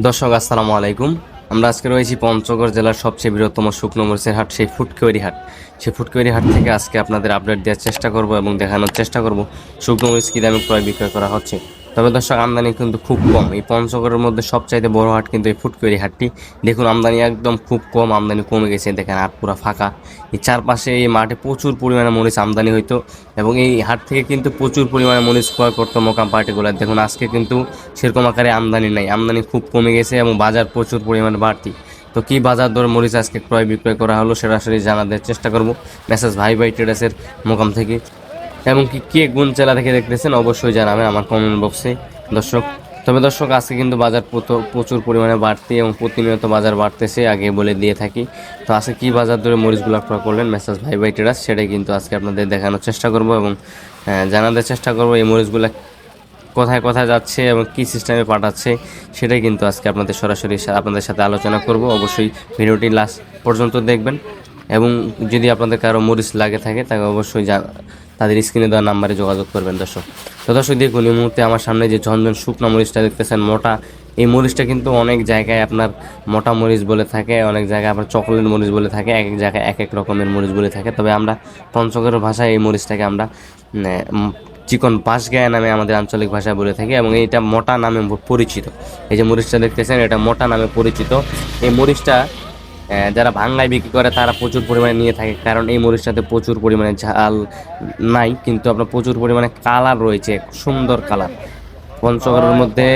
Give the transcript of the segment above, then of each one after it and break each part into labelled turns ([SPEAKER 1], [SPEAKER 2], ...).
[SPEAKER 1] দর্শক, আসসালামু আলাইকুম। আমরা আজকে রয়েছি পঞ্চগড় জেলার সবচেয়ে বৃহত্তম শুকনো মরিচের হাট, সেই ফুটকেরি হাট। সেই ফুটকেরি হাট থেকে আজকে আপনাদের আপডেট দেওয়ার চেষ্টা করব এবং দেখানোর চেষ্টা করব শুকনো মরিচ কী দামে ক্রয় বিক্রয় করা হচ্ছে। তবে দর্শক, আমদানি কিন্তু খুব কম। এই পঞ্চগড়ের মধ্যে সবচাইতে বড় হাট কিন্তু এই ফুটকেওয়ারি হাটটি। দেখুন, আমদানি একদম খুব কম, আমদানি কমে গেছে। দেখেন, হাট পুরো ফাঁকা। এই চারপাশে এই মাঠে প্রচুর পরিমাণে মরিচ আমদানি হইতো এবং এই হাট থেকে কিন্তু প্রচুর পরিমাণে মরিচ ক্রয় করতো মোকাম পার্টিগুলো দেখুন, আজকে কিন্তু সেরকম আকারে আমদানি নাই। আমদানি খুব কমে গেছে এবং বাজার প্রচুর পরিমাণে বাড়তি। তো কি বাজার দর মরিচ আজকে ক্রয় বিক্রয় করা হলো সরাসরি জানাতে চেষ্টা করব। মেসেজ ভাই ভাই ট্রেডার্সের মোকাম থেকে। এবং কি কোন চেলা থেকে দেখতেছেন অবশ্যই জানাবেন আমার কমেন্ট বক্সে দর্শক, তবে দর্শক, আজকে কিন্তু বাজার প্রচুর পরিমাণে বাড়তি এবং প্রতিনিয়ত বাজার বাড়তেছে, আগে বলে দিয়ে থাকি। তো আজকে কী বাজার ধরে মরিচগুলো ক্রয় করলেন, মেসাজ ভাই ভাই ট্রেডার্স সেটাই কিন্তু আজকে আপনাদের দেখানোর চেষ্টা করব এবং জানাতে চেষ্টা করব এই মরিচগুলো কোথায় কোথায় যাচ্ছে এবং কী সিস্টেমে পাঠাচ্ছে, সেটাই কিন্তু আজকে আপনাদের সরাসরি আপনাদের সাথে আলোচনা করব। অবশ্যই ভিডিওটি লাস্ট পর্যন্ত দেখবেন এবং যদি আপনাদের কারও মরিচ লাগে থাকে, তাকে অবশ্যই তাদের স্ক্রিনে দেওয়া নাম্বারে যোগাযোগ করবেন দর্শক। তো দর্শক, দেখুন, এই মুহূর্তে আমার সামনে যে ঝনঝন শুকনো মরিচটা দেখতেছেন, মোটা, এই মরিচটা কিন্তু অনেক জায়গায় আপনার মোটা মরিচ বলে থাকে, অনেক জায়গায় আপনার চকলেট মরিচ বলে থাকে, এক এক জায়গায় এক এক রকমের মরিচ বলে থাকে। তবে আমরা পঞ্চগড়ের ভাষায় এই মরিচটাকে আমরা চিকন বাঁশগায়া নামে আমাদের আঞ্চলিক ভাষায় বলে থাকি এবং এটা মোটা নামে পরিচিত। এই যে মরিচটা দেখতেছেন, এটা মোটা নামে পরিচিত। এই মরিচটা যারা ভাঙ্গায় বিক্রি করে তারা প্রচুর পরিমাণে নিয়ে থাকে, কারণ এই মরিচটাতে প্রচুর পরিমাণে ঝাল নাই, কিন্তু আপনার প্রচুর পরিমাণে কালার রয়েছে, সুন্দর কালার। পঞ্চগড়ের মধ্যে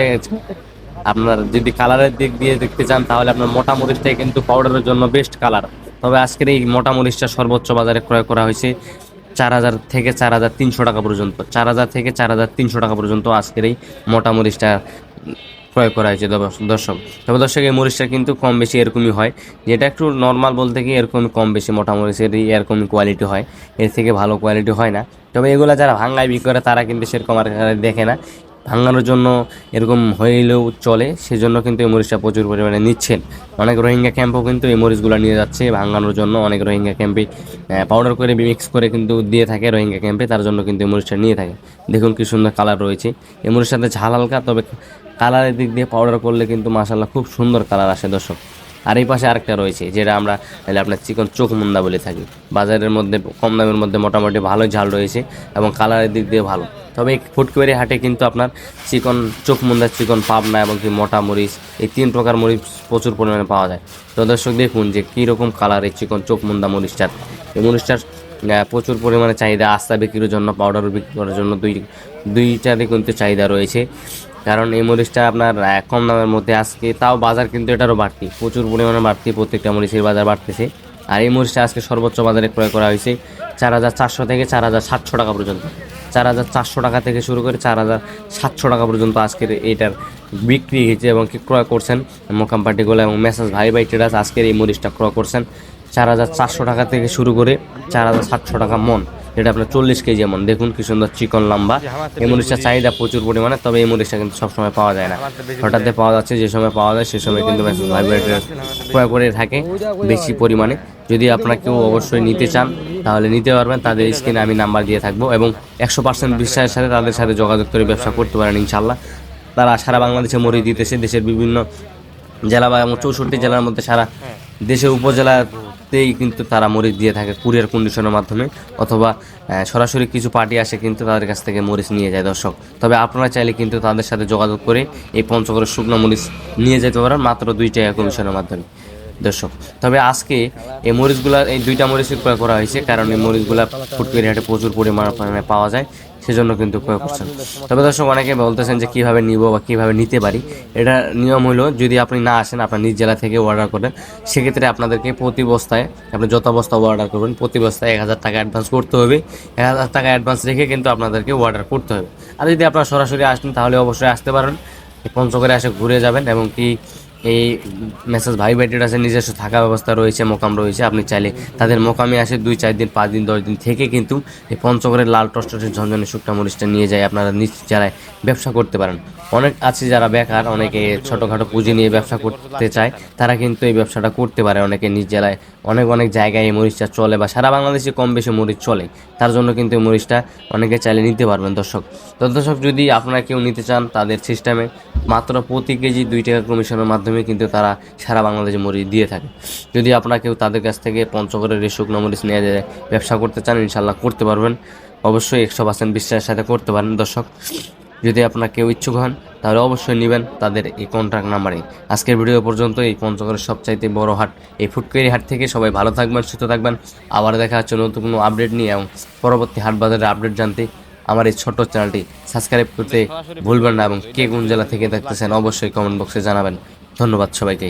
[SPEAKER 1] আপনার যদি কালারের দিক দিয়ে দেখতে চান, তাহলে আপনার মোটা মরিচটাই কিন্তু পাউডারের জন্য বেস্ট কালার তবে আজকের এই মোটা মরিচটা সর্বোচ্চ বাজারে ক্রয় করা হয়েছে চার হাজার থেকে চার হাজার তিনশো টাকা পর্যন্ত, চার হাজার থেকে চার হাজার তিনশো টাকা পর্যন্ত আজকের এই মোটা মরিচটা ক্রয় করা হয়েছে দর্শ- দর্শক। তবে দর্শক, এই মরিচটা কিন্তু কম বেশি এরকমই হয়। যেটা একটু নর্মাল বলতে গিয়ে এরকম কম বেশি মোটা মরিচেরই এরকমই কোয়ালিটি হয়। এর থেকে ভালো কোয়ালিটি হয় না। তবে এগুলো যারা ভাঙ্গায় বিক্রি করে তারা কিন্তু সেরকম আর দেখে না। ভাঙানোর জন্য এরকম হইলেও চলে, সেজন্য কিন্তু এই মরিচটা প্রচুর পরিমাণে নিচ্ছেন। অনেক রোহিঙ্গা ক্যাম্পও কিন্তু এই মরিচগুলো নিয়ে যাচ্ছে ভাঙানোর জন্য। অনেক রোহিঙ্গা ক্যাম্পে পাউডার করে মিক্স করে কিন্তু দিয়ে থাকে রোহিঙ্গা ক্যাম্পে, তার জন্য কিন্তু এই মরিচটা নিয়ে থাকে। দেখুন কি সুন্দর কালার রয়েছে। এই মরিচের সাথে ঝাল হালকা, তবে কালারের দিক দিয়ে পাউডার করলে কিন্তু মাসাল্লাহ খুব সুন্দর কালার আসে দর্শক। আর এই পাশে আরেকটা রয়েছে, যেটা আমরা তাহলে আপনার চিকন চোখ মুন্দা বলে থাকি। বাজারের মধ্যে, কম দামের মধ্যে মোটামুটি ভালোই ঝাল রয়েছে এবং কালারের দিক দিয়ে ভালো। তবে ফুটকুয়ারি হাটে কিন্তু আপনার চিকন, চোখ মুন্দা চিকন, পাবনা এবং কি মোটা মরিচ, এই তিন প্রকার মরিচ প্রচুর পরিমাণে পাওয়া যায়। তো দর্শক দেখুন যে কীরকম কালার এই চিকন চোখ মুন্দা মরিচটার। এই মরিচটার প্রচুর পরিমাণে চাহিদা আস্তা বিক্রির জন্য পাউডার বিক্রি করার জন্য দুই দুইটারই কিন্তু চাহিদা রয়েছে। কারণ এই মরিচটা আপনার কম দামের মধ্যে আজকে, তাও বাজার কিন্তু এটারও বাড়তি, প্রচুর পরিমাণে বাড়তি, প্রত্যেকটা মরিচের বাজার বাড়তেছে। আর এই মরিচটা আজকে সর্বোচ্চ বাজারে ক্রয় করা হয়েছে চার হাজার চারশো থেকে চার হাজার সাতশো টাকা পর্যন্ত। চার হাজার চারশো টাকা থেকে শুরু করে চার হাজার সাতশো টাকা পর্যন্ত আজকের এইটার বিক্রি হয়েছে এবং কি ক্রয় করছেন মোকাম পার্টিগুলো এবং মেসেজ ভাই ভাই ট্রেডার্স আজকের এই মরিচটা ক্রয় করছেন। চার হাজার চারশো টাকা থেকে শুরু করে চার হাজার সাতশো টাকা মন। এটা আপনার চল্লিশ কেজি এমন দেখুন কি সুন্দর চিকন লম্বা। এই মরিচটা চাহিদা প্রচুর পরিমাণে, তবে এই মরিচটা কিন্তু সবসময় পাওয়া যায় না। হঠাৎ পাওয়া যাচ্ছে, যে সময় পাওয়া যায়, সে সময় কিন্তু ক্রয় করে থাকে বেশি পরিমাণে। যদি আপনারা কেউ অবশ্যই নিতে চান তাহলে নিতে পারবেন তাদের স্ক্রিনে আমি নাম্বার দিয়ে থাকব এবং একশো পার্সেন্ট বিশ্বাসের সাথে তাদের সাথে যোগাযোগ করে ব্যবসা করতে পারেন ইনশাল্লাহ। তারা সারা বাংলাদেশে মরি দিতেছে দেশের বিভিন্ন জেলা বা এবং চৌষট্টি জেলার মধ্যে সারা দেশের উপজেলাতেই কিন্তু তারা মরিচ দিয়ে থাকে কুরিয়ার কন্ডিশনের মাধ্যমে অথবা সরাসরি কিছু পার্টি আসে কিন্তু তাদের কাছ থেকে মরিচ নিয়ে যায় দর্শক। তবে আপনারা চাইলে কিন্তু তাদের সাথে যোগাযোগ করে এই পঞ্চগড়ের শুকনো মরিচ নিয়ে যেতে পারেন মাত্র দুই টাকা কমিশনের মাধ্যমে। দর্শক, তবে আজকে এই মরিচগুলা, এই দুইটা মরিচ ক্রয় করা হয়েছে, কারণ এই মরিচগুলা ফুটকুরি হাটে প্রচুর পরিমাণে পাওয়া যায়, সেজন্য কিন্তু ক্রয় করছেন। তবে দর্শক, অনেকে বলতেছেন যে কীভাবে নিব বা কীভাবে নিতে পারি, এটা নিয়ম হলো যদি আপনি না আসেন, আপনার নিজ জেলা থেকে অর্ডার করেন, সেক্ষেত্রে আপনাদেরকে প্রতি বস্তায়, আপনি যত বস্তা অর্ডার করবেন, প্রতি বস্তায় এক হাজার টাকা অ্যাডভান্স করতে হবে। এক হাজার টাকা অ্যাডভান্স রেখে কিন্তু আপনাদেরকে অর্ডার করতে হবে। আর যদি আপনারা সরাসরি আসেন, তাহলে অবশ্যই আসতে পারেন, পঞ্চগড়ে এসে ঘুরে যাবেন এবং কি এই মেসেজ ভাই আছে নিজস্ব থাকা ব্যবস্থা রয়েছে, মোকাম রয়েছে। আপনি চাইলে তাদের মোকামে আসে দুই, চার দিন, পাঁচ দিন, দশ দিন থেকে কিন্তু এই পঞ্চগড়ের লাল টস্টের ঝনঝনে শুকনা মরিচটা নিয়ে যায়। আপনারা নিজ জেলায় ব্যবসা করতে পারেন। অনেক আছে যারা বেকার, অনেকে ছোটোখাটো পুঁজি নিয়ে ব্যবসা করতে চায়, তারা কিন্তু এই ব্যবসাটা করতে পারে। অনেকে নিজ জেলায় অনেক অনেক জায়গায় এই মরিচটা চলে বা সারা বাংলাদেশে কম বেশি মরিচ চলে। তার জন্য কিন্তু এই মরিচটা অনেকে চাইলে নিতে পারবেন, দর্শক। তো দর্শক, যদি আপনারা কেউ নিতে চান তাদের সিস্টেমে মাত্র প্রতি কেজি দুই টাকা কমিশনের মাধ্যমে কিন্তু তারা সারা বাংলাদেশে মরিচ দিয়ে থাকে। যদি আপনারা কেউ তাদের কাছ থেকে পঞ্চগড়ের এই শুকনো মরিচ নিয়ে যায় ব্যবসা করতে চান ইনশাল্লাহ করতে পারবেন। অবশ্যই একশো পার্সেন্ট বিশ্বাসের সাথে করতে পারেন দর্শক। যদি আপনারা কেউ ইচ্ছুক হন, তাহলে অবশ্যই নেবেন তাদের এই কন্ট্যাক্ট নাম্বারে আজকের ভিডিও পর্যন্ত এই পঞ্চগড়ের সবচাইতে বড় হাট, এই ফুটকেরি হাট থেকে সবাই ভালো থাকবেন, সুস্থ থাকবেন। আবার দেখা হচ্ছে নতুন কোনো আপডেট নিয়ে এবং পরবর্তী হাট বাজারের আপডেট জানতে আমার এই ছোট্ট চ্যানেলটি সাবস্ক্রাইব করতে ভুলবেন না এবং কে কোন জেলা থেকে দেখতেছেন অবশ্যই কমেন্ট বক্সে জানাবেন। ধন্যবাদ সবাইকে।